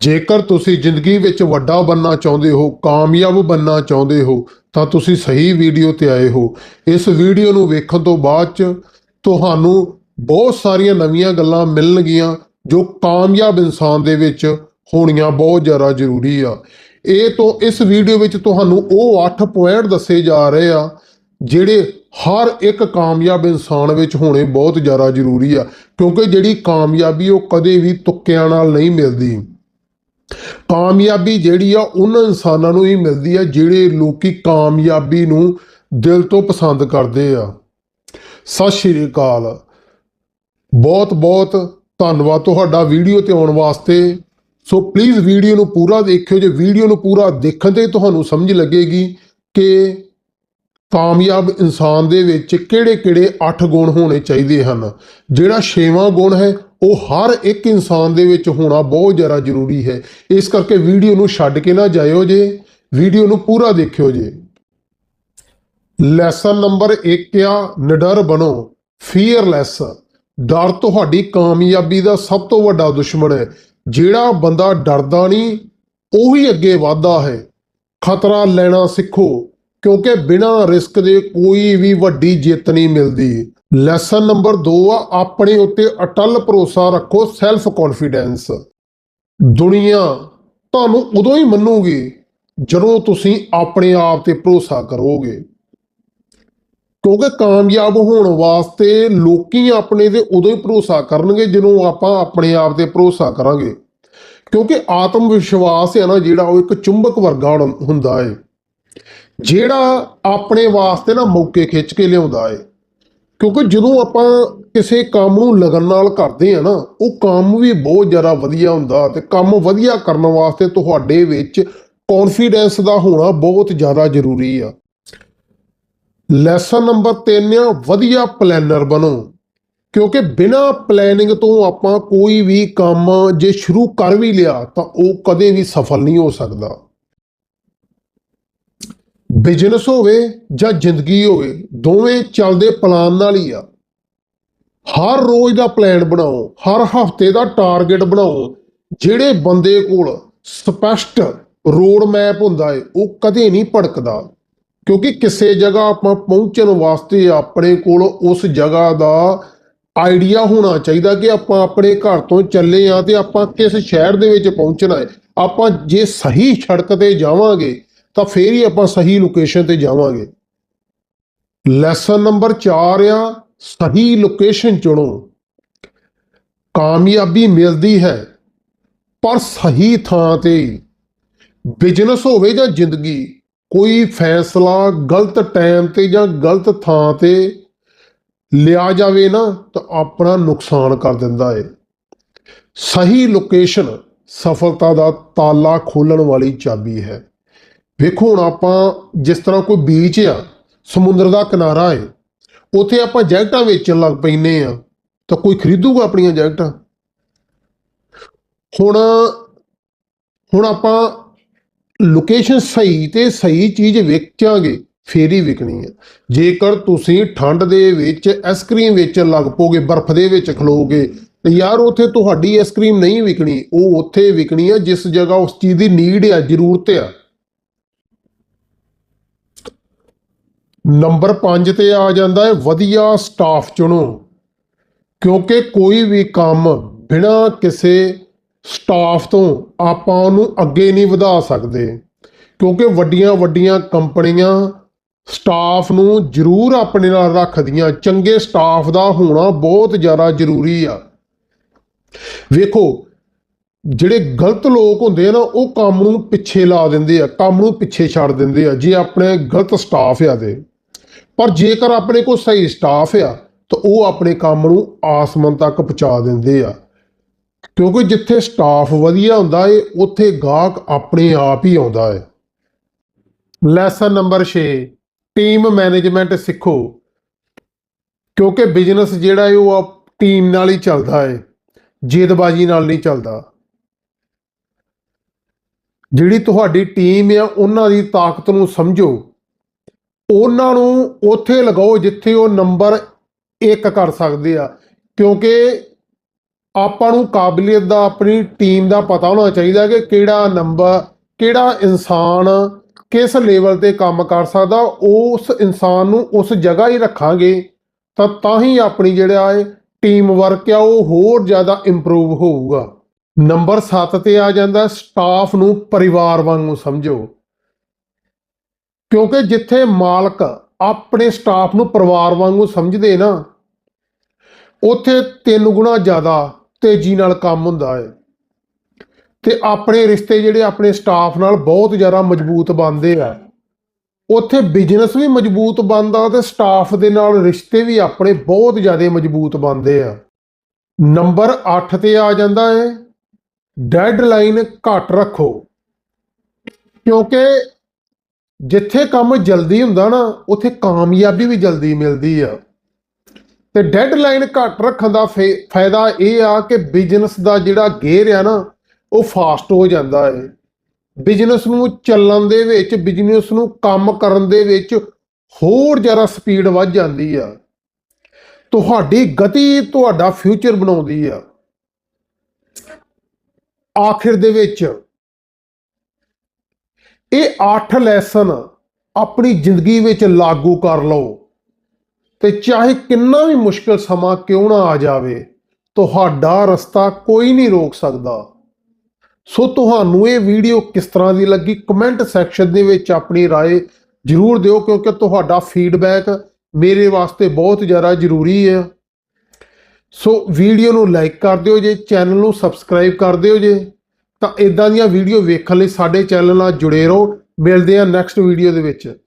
ਜੇਕਰ ਤੁਸੀਂ ਜ਼ਿੰਦਗੀ ਵਿੱਚ ਵੱਡਾ ਬੰਨਾ ਚਾਹੁੰਦੇ ਹੋ, ਕਾਮਯਾਬ ਬੰਨਾ ਚਾਹੁੰਦੇ ਹੋ, ਤਾਂ ਤੁਸੀਂ ਸਹੀ ਵੀਡੀਓ ਤੇ ਆਏ ਹੋ। ਇਸ ਵੀਡੀਓ ਨੂੰ ਵੇਖਣ ਤੋਂ ਬਾਅਦ ਚ ਤੁਹਾਨੂੰ ਬਹੁਤ ਸਾਰੀਆਂ ਨਵੀਆਂ ਗੱਲਾਂ ਮਿਲਣਗੀਆਂ ਜੋ ਕਾਮਯਾਬ ਇਨਸਾਨ ਦੇ ਵਿੱਚ ਹੋਣੀਆਂ ਬਹੁਤ ਜ਼ਿਆਦਾ ਜ਼ਰੂਰੀ ਆ। ਇਹ ਤੋਂ, ਇਸ ਵੀਡੀਓ ਵਿੱਚ ਤੁਹਾਨੂੰ ਉਹ 8 ਪੁਆਇੰਟ ਦੱਸੇ ਜਾ ਰਹੇ ਆ, ਜਿਹੜੇ ਹਰ ਇੱਕ ਕਾਮਯਾਬ ਇਨਸਾਨ ਵਿੱਚ ਹੋਣੇ ਬਹੁਤ ਜ਼ਿਆਦਾ ਜ਼ਰੂਰੀ ਆ, ਕਿਉਂਕਿ ਜਿਹੜੀ ਕਾਮਯਾਬੀ ਉਹ ਕਦੇ ਵੀ ਤੁੱਕਿਆਂ ਨਾਲ ਨਹੀਂ ਮਿਲਦੀ। ਕਾਮਯਾਬੀ ਜਿਹੜੀ ਆ ਉਹਨਾਂ ਇਨਸਾਨਾਂ ਨੂੰ ਹੀ ਮਿਲਦੀ ਆ, ਜਿਹੜੇ ਲੋਕੀ ਕਾਮਯਾਬੀ ਨੂੰ ਦਿਲ ਤੋਂ ਪਸੰਦ ਕਰਦੇ ਆ। ਸਤਿ ਸ਼੍ਰੀ ਅਕਾਲ। ਬਹੁਤ ਬਹੁਤ ਧੰਨਵਾਦ ਤੁਹਾਡਾ ਵੀਡੀਓ ਤੇ ਆਉਣ ਵਾਸਤੇ। ਸੋ ਪਲੀਜ਼ ਵੀਡੀਓ ਨੂੰ ਪੂਰਾ ਦੇਖਿਓ, ਜੇ ਵੀਡੀਓ ਨੂੰ ਪੂਰਾ ਦੇਖਣ ਤੇ ਤੁਹਾਨੂੰ ਸਮਝ ਲੱਗੇਗੀ ਕਿ ਕਾਮਯਾਬ ਇਨਸਾਨ ਦੇ ਵਿੱਚ ਕਿਹੜੇ-ਕਿਹੜੇ 8 ਗੁਣ ਹੋਣੇ ਚਾਹੀਦੇ ਹਨ? ਜਿਹੜਾ ਛੇਵਾਂ ਗੁਣ ਹੈ, ਉਹ ਹਰ ਇੱਕ ਇਨਸਾਨ ਦੇ ਵਿੱਚ ਹੋਣਾ ਬਹੁਤ ਜ਼ਿਆਦਾ ਜ਼ਰੂਰੀ ਹੈ। ਇਸ ਕਰਕੇ ਵੀਡੀਓ ਨੂੰ ਛੱਡ ਕੇ ਨਾ ਜਾਇਓ ਜੇ, ਵੀਡੀਓ ਨੂੰ ਪੂਰਾ ਦੇਖਿਓ ਜੇ। ਲੈਸਨ ਨੰਬਰ 1 ਆ, ਨਿਡਰ ਬਣੋ ਫੀਅਰਲੈਸ ਡਰ ਤੁਹਾਡੀ ਕਾਮਯਾਬੀ ਦਾ ਸਭ ਤੋਂ ਵੱਡਾ ਦੁਸ਼ਮਣ ਹੈ। ਜਿਹੜਾ ਬੰਦਾ ਡਰਦਾ ਨਹੀਂ, ਉਹੀ ਅੱਗੇ ਵਧਦਾ ਹੈ। ਖਤਰਾ ਲੈਣਾ ਸਿੱਖੋ। ਕਿਉਂਕਿ ਬਿਨਾਂ ਰਿਸਕ ਦੇ ਕੋਈ ਵੀ ਵੱਡੀ ਜਿੱਤ ਨਹੀਂ ਮਿਲਦੀ। ਲੈਸਨ ਨੰਬਰ 2 ਆ, ਆਪਣੇ ਉੱਤੇ ਅਟਲ ਭਰੋਸਾ ਰੱਖੋ ਸੈਲਫ ਕੌਨਫੀਡੈਂਸ ਦੁਨੀਆ ਤੁਹਾਨੂੰ ਉਦੋਂ ਹੀ ਮੰਨੂਗੀ ਜਦੋਂ ਤੁਸੀਂ ਆਪਣੇ ਆਪ ਤੇ ਭਰੋਸਾ ਕਰੋਗੇ। ਕਿਉਂਕਿ ਕਾਮਯਾਬ ਹੋਣ ਵਾਸਤੇ ਲੋਕੀ ਆਪਣੇ ਤੇ ਉਦੋਂ ਹੀ ਭਰੋਸਾ ਕਰਨਗੇ ਜਦੋਂ ਆਪਾਂ ਆਪਣੇ ਆਪ ਤੇ ਭਰੋਸਾ ਕਰਾਂਗੇ। ਕਿਉਂਕਿ ਆਤਮ ਵਿਸ਼ਵਾਸ ਹੈ ਨਾ ਜਿਹੜਾ, ਉਹ ਇੱਕ ਚੁੰਬਕ ਵਰਗਾ ਹੁੰਦਾ ਹੈ। ਜਿਹੜਾ ਆਪਣੇ ਵਾਸਤੇ ਨਾ ਮੌਕੇ ਖਿੱਚ ਕੇ ਲਿਆਉਂਦਾ ਏ। ਕਿਉਂਕਿ ਜਦੋਂ ਆਪਾਂ ਕਿਸੇ ਕੰਮ ਨੂੰ ਲਗਨ ਨਾਲ ਕਰਦੇ ਆ ਨਾ, ਉਹ ਕੰਮ ਵੀ ਬਹੁਤ ਜ਼ਿਆਦਾ ਵਧੀਆ ਹੁੰਦਾ ਤੇ ਕੰਮ ਵਧੀਆ ਕਰਨ ਵਾਸਤੇ ਤੁਹਾਡੇ ਵਿੱਚ ਕੌਨਫੀਡੈਂਸ ਦਾ ਹੋਣਾ ਬਹੁਤ ਜ਼ਿਆਦਾ ਜ਼ਰੂਰੀ ਆ। ਲੈਸਨ ਨੰਬਰ 3 ਆ, ਵਧੀਆ ਪਲੈਨਰ ਬਣੋ। ਕਿਉਂਕਿ ਬਿਨਾਂ ਪਲੈਨਿੰਗ ਤੋਂ ਆਪਾਂ ਕੋਈ ਵੀ ਕੰਮ ਜੇ ਸ਼ੁਰੂ ਕਰ ਵੀ ਲਿਆ ਤਾਂ ਉਹ ਕਦੇ ਵੀ ਸਫਲ ਨਹੀਂ ਹੋ ਸਕਦਾ। ਬਿਜ਼ਨਸ ਹੋਵੇ ਜਾਂ ਜ਼ਿੰਦਗੀ ਹੋਵੇ, ਦੋਵੇਂ ਚੱਲਦੇ ਪਲਾਨ ਨਾਲ ਹੀ ਆ। ਹਰ ਰੋਜ਼ ਦਾ ਪਲਾਨ ਬਣਾਓ, ਹਰ ਹਫ਼ਤੇ ਦਾ ਟਾਰਗੇਟ ਬਣਾਓ, ਜਿਹੜੇ ਬੰਦੇ ਕੋਲ ਸਪਸ਼ਟ ਰੋਡ ਮੈਪ ਹੁੰਦਾ ਹੈ ਉਹ ਕਦੇ ਨਹੀਂ ਭੜਕਦਾ। ਕਿਉਂਕਿ ਕਿਸੇ ਜਗ੍ਹਾ ਆਪਾਂ ਪਹੁੰਚਣ ਵਾਸਤੇ ਆਪਣੇ ਕੋਲ ਉਸ ਜਗ੍ਹਾ ਦਾ ਆਈਡੀਆ ਹੋਣਾ ਚਾਹੀਦਾ ਕਿ ਆਪਾਂ ਆਪਣੇ ਘਰ ਤੋਂ ਚੱਲੇ ਆ ਤੇ ਆਪਾਂ ਕਿਸ ਸ਼ਹਿਰ ਦੇ ਵਿੱਚ ਪਹੁੰਚਣਾ ਹੈ ਆਪਾਂ ਜੇ ਸਹੀ ਸੜਕ ਤੇ ਜਾਵਾਂਗੇ ਤਾਂ ਫੇਰ ਹੀ ਆਪਾਂ ਸਹੀ ਲੋਕੇਸ਼ਨ ਤੇ ਜਾਵਾਂਗੇ। ਲੈਸਨ ਨੰਬਰ 4 ਆ, ਸਹੀ ਲੋਕੇਸ਼ਨ ਚੁਣੋ। ਕਾਮਯਾਬੀ ਮਿਲਦੀ ਹੈ, ਪਰ ਸਹੀ ਥਾਂ ਤੇ। ਬਿਜ਼ਨਸ ਹੋਵੇ ਜਾਂ ਜ਼ਿੰਦਗੀ, ਕੋਈ ਫੈਸਲਾ ਗਲਤ ਟਾਈਮ ਤੇ ਜਾਂ ਗਲਤ ਥਾਂ ਤੇ ਲਿਆ ਜਾਵੇ ਨਾ, ਤਾਂ ਆਪਣਾ ਨੁਕਸਾਨ ਕਰ ਦਿੰਦਾ ਹੈ ਸਹੀ ਲੋਕੇਸ਼ਨ ਸਫਲਤਾ ਦਾ ਤਾਲਾ ਖੋਲਣ ਵਾਲੀ ਚਾਬੀ ਹੈ। ਵੇਖੋ ਹੁਣ ਆਪਾਂ ਜਿਸ ਤਰ੍ਹਾਂ ਕੋਈ ਬੀਚ ਆ, ਸਮੁੰਦਰ ਦਾ ਕਿਨਾਰਾ ਹੈ ਉੱਥੇ ਆਪਾਂ ਜੈਕਟਾਂ ਵੇਚਣ ਲੱਗ ਪੈਨੇ ਆ, ਤਾਂ ਕੋਈ ਖਰੀਦੂਗਾ ਆਪਣੀਆਂ ਜੈਕਟਾਂ? ਹੁਣ ਹੁਣ ਆਪਾਂ ਲੋਕੇਸ਼ਨ ਸਹੀ ਤੇ ਸਹੀ ਚੀਜ਼ ਵੇਚਾਂਗੇ ਫੇਰ ਹੀ ਵਿਕਣੀ ਹੈ ਜੇਕਰ ਤੁਸੀਂ ਠੰਡ ਦੇ ਵਿੱਚ ਆਈਸਕ੍ਰੀਮ ਵੇਚਣ ਲੱਗ ਪੋਗੇ, ਬਰਫ਼ ਦੇ ਵਿੱਚ ਖਲੋਗੇ, ਤੇ ਯਾਰ ਉੱਥੇ ਤੁਹਾਡੀ ਆਈਸਕ੍ਰੀਮ ਨਹੀਂ ਵਿਕਣੀ, ਉਹ ਉੱਥੇ ਵਿਕਣੀ ਹੈ ਜਿਸ ਜਗ੍ਹਾ ਉਸ ਚੀਜ਼ ਦੀ ਨੀਡ ਆ, ਜ਼ਰੂਰਤ ਆ। ਨੰਬਰ 5 ਤੇ ਆ ਜਾਂਦਾ ਹੈ, ਵਧੀਆ ਸਟਾਫ ਚੁਣੋ। ਕਿਉਂਕਿ ਕੋਈ ਵੀ ਕੰਮ ਬਿਨਾਂ ਕਿਸੇ ਸਟਾਫ ਤੋਂ ਆਪਾਂ ਉਹਨੂੰ ਅੱਗੇ ਨਹੀਂ ਵਧਾ ਸਕਦੇ। ਕਿਉਂਕਿ ਵੱਡੀਆਂ ਵੱਡੀਆਂ ਕੰਪਨੀਆਂ ਸਟਾਫ ਨੂੰ ਜ਼ਰੂਰ ਆਪਣੇ ਨਾਲ ਰੱਖਦੀਆਂ। ਚੰਗੇ ਸਟਾਫ ਦਾ ਹੋਣਾ ਬਹੁਤ ਜ਼ਿਆਦਾ ਜ਼ਰੂਰੀ ਆ। ਵੇਖੋ, ਜਿਹੜੇ ਗਲਤ ਲੋਕ ਹੁੰਦੇ ਆ ਨਾ, ਉਹ ਕੰਮ ਨੂੰ ਪਿੱਛੇ ਲਾ ਦਿੰਦੇ ਆ, ਕੰਮ ਨੂੰ ਪਿੱਛੇ ਛੱਡ ਦਿੰਦੇ ਆ, ਜੇ ਆਪਣੇ ਗਲਤ ਸਟਾਫ ਆ ਦੇ। ਪਰ ਜੇਕਰ ਆਪਣੇ ਕੋਲ ਸਹੀ ਸਟਾਫ ਆ, ਤਾਂ ਉਹ ਆਪਣੇ ਕੰਮ ਨੂੰ ਆਸਮਾਨ ਤੱਕ ਪਹੁੰਚਾ ਦਿੰਦੇ ਆ। ਕਿਉਂਕਿ ਜਿੱਥੇ ਸਟਾਫ ਵਧੀਆ ਹੁੰਦਾ ਏ, ਉੱਥੇ ਗਾਹਕ ਆਪਣੇ ਆਪ ਹੀ ਆਉਂਦਾ ਏ। ਲੈਸਨ ਨੰਬਰ 6 ਟੀਮ ਮੈਨੇਜਮੈਂਟ ਸਿੱਖੋ। ਕਿਉਂਕਿ ਬਿਜ਼ਨਸ ਜਿਹੜਾ ਏ, ਉਹ ਟੀਮ ਨਾਲ ਹੀ ਚੱਲਦਾ ਏ, ਜੇਦਬਾਜ਼ੀ ਨਾਲ ਨਹੀਂ ਚੱਲਦਾ। ਜਿਹੜੀ ਤੁਹਾਡੀ ਟੀਮ ਆ, ਉਹਨਾਂ ਦੀ ਤਾਕਤ ਨੂੰ ਸਮਝੋ। ਉਹਨਾਂ ਨੂੰ ਉੱਥੇ ਲਗਾਓ ਜਿੱਥੇ ਉਹ ਨੰਬਰ 1 ਕਰ ਸਕਦੇ ਆ। ਕਿਉਂਕਿ ਆਪਾਂ ਨੂੰ ਕਾਬਲੀਅਤ ਦਾ, ਆਪਣੀ ਟੀਮ ਦਾ ਪਤਾ ਹੋਣਾ ਚਾਹੀਦਾ ਕਿ ਕਿਹੜਾ ਨੰਬਰ, ਕਿਹੜਾ ਇਨਸਾਨ ਕਿਸ ਲੈਵਲ ਤੇ ਕੰਮ ਕਰ ਸਕਦਾ। ਉਸ ਇਨਸਾਨ ਨੂੰ ਉਸ ਜਗ੍ਹਾ ਹੀ ਰੱਖਾਂਗੇ ਤਾਂ ਤਾਂ ਹੀ ਆਪਣੀ ਜਿਹੜਾ ਹੈ ਟੀਮ ਵਰਕ ਆ, ਉਹ ਹੋਰ ਜ਼ਿਆਦਾ ਇੰਪਰੂਵ ਹੋਊਗਾ। ਨੰਬਰ 7 ਤੇ ਆ ਜਾਂਦਾ ਸਟਾਫ ਨੂੰ ਪਰਿਵਾਰ ਵਾਂਗੂ ਸਮਝੋ। ਕਿਉਂਕਿ ਜਿੱਥੇ ਮਾਲਕ ਆਪਣੇ ਸਟਾਫ ਨੂੰ ਪਰਿਵਾਰ ਵਾਂਗੂ ਸਮਝਦੇ ਨਾ, ਉੱਥੇ ਤਿੰਨ ਗੁਣਾ ਜ਼ਿਆਦਾ ਤੇਜ਼ੀ ਨਾਲ ਕੰਮ ਹੁੰਦਾ ਹੈ। ਤੇ ਆਪਣੇ ਰਿਸ਼ਤੇ ਜਿਹੜੇ ਆਪਣੇ ਸਟਾਫ ਨਾਲ ਬਹੁਤ ਜ਼ਿਆਦਾ ਮਜ਼ਬੂਤ ਬਣਦੇ ਆ। ਉੱਥੇ ਬਿਜ਼ਨਸ ਵੀ ਮਜ਼ਬੂਤ ਬਣਦਾ ਤੇ ਸਟਾਫ ਦੇ ਨਾਲ ਰਿਸ਼ਤੇ ਵੀ ਆਪਣੇ ਬਹੁਤ ਜ਼ਿਆਦਾ ਮਜ਼ਬੂਤ ਬਣਦੇ ਆ। ਨੰਬਰ 8 ਤੇ ਆ ਜਾਂਦਾ ਹੈ, ਡੈਡਲਾਈਨ ਘੱਟ ਰੱਖੋ। ਕਿਉਂਕਿ ਜਿੱਥੇ ਕੰਮ ਜਲਦੀ ਹੁੰਦਾ ਨਾ, ਉੱਥੇ ਕਾਮਯਾਬੀ ਵੀ ਜਲਦੀ ਮਿਲਦੀ ਆ। ਤੇ ਡੈਡਲਾਈਨ ਘੱਟ ਰੱਖਣ ਦਾ ਫੇ- ਫਾਇਦਾ ਇਹ ਆ ਕਿ ਬਿਜ਼ਨਸ ਦਾ ਜਿਹੜਾ ਗੇਅਰ ਆ ਨਾ, ਉਹ ਫਾਸਟ ਹੋ ਜਾਂਦਾ ਹੈ ਬਿਜ਼ਨਸ ਨੂੰ ਚੱਲਣ ਦੇ ਵਿੱਚ ਬਿਜ਼ਨਸ ਨੂੰ ਕੰਮ ਕਰਨ ਦੇ ਵਿੱਚ ਹੋਰ ਜ਼ਿਆਦਾ ਸਪੀਡ ਵੱਧ ਜਾਂਦੀ ਆ। ਤੁਹਾਡੀ ਗਤੀ ਤੁਹਾਡਾ ਫਿਊਚਰ ਬਣਾਉਂਦੀ ਆ। ਆਖਿਰ ਦੇ ਵਿੱਚ ਇਹ 8 ਲੈਸਨ ਆਪਣੀ ਜ਼ਿੰਦਗੀ ਵਿੱਚ ਲਾਗੂ ਕਰ ਲਓ ਤੇ ਚਾਹੇ ਕਿੰਨਾ ਵੀ ਮੁਸ਼ਕਲ ਸਮਾਂ ਕਿਉਂ ਨਾ ਆ ਜਾਵੇ ਤੁਹਾਡਾ ਰਸਤਾ ਕੋਈ ਨਹੀਂ ਰੋਕ ਸਕਦਾ ਸੋ ਤੁਹਾਨੂੰ ਇਹ ਵੀਡੀਓ ਕਿਸ ਤਰ੍ਹਾਂ ਦੀ ਲੱਗੀ ਕਮੈਂਟ ਸੈਕਸ਼ਨ ਦੇ ਵਿੱਚ ਆਪਣੀ رائے ਜਰੂਰ ਦਿਓ ਕਿਉਂਕਿ ਤੁਹਾਡਾ ਫੀਡਬੈਕ ਮੇਰੇ ਵਾਸਤੇ ਬਹੁਤ ਜ਼ਿਆਦਾ ਜ਼ਰੂਰੀ ਹੈ ਸੋ ਵੀਡੀਓ ਨੂੰ ਲਾਈਕ ਕਰ ਦਿਓ ਜੇ ਚੈਨਲ ਨੂੰ ਸਬਸਕ੍ਰਾਈਬ ਕਰ ਦਿਓ ਜੇ ਤਾਂ ਇਦਾਂ ਦੀਆਂ ਵੀਡੀਓ ਵੇਖਣ ਲਈ ਸਾਡੇ ਚੈਨਲ ਨਾਲ ਜੁੜੇ ਰਹੋ। ਮਿਲਦੇ ਹਾਂ ਨੈਕਸਟ ਵੀਡੀਓ ਦੇ ਵਿੱਚ।